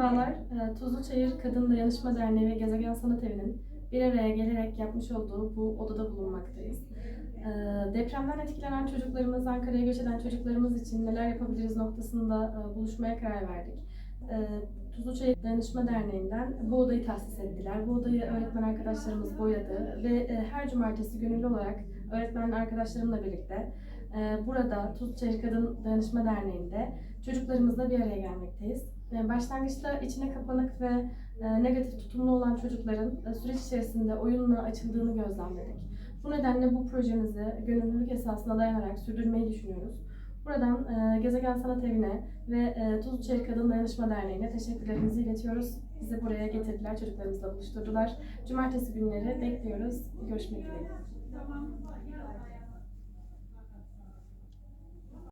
Merhabalar, Ee, Tuzlu Çayır Kadın Dayanışma Derneği ve Gezegen Sanat Evi'nin bir araya gelerek yapmış olduğu bu odada bulunmaktayız. Ee, Depremden etkilenen çocuklarımız, Ankara'ya göç eden çocuklarımız için neler yapabiliriz noktasında e, buluşmaya karar verdik. Ee, Tuzlu Çayır Dayanışma Derneği'nden bu odayı tahsis ettiler. Bu odayı öğretmen arkadaşlarımız boyadı ve e, her cumartesi gönüllü olarak öğretmen arkadaşlarımla birlikte e, burada Tuzlu Çayır Kadın Dayanışma Derneği'nde çocuklarımızla bir araya gelmekteyiz. Yani başlangıçta içine kapanık ve e, negatif tutumlu olan çocukların e, süreç içerisinde oyunla açıldığını gözlemledik. Bu nedenle bu projemizi gönüllülük esasına dayanarak sürdürmeyi düşünüyoruz. Buradan e, Gezegen Sanat Evi'ne ve Tuzlu Çelik Kadın Dayanışma Derneği'ne teşekkürlerimizi iletiyoruz. Bizi buraya getirdiler, çocuklarımızla buluşturdular. Cumartesi günleri bekliyoruz. Görüşmek dileğiyle.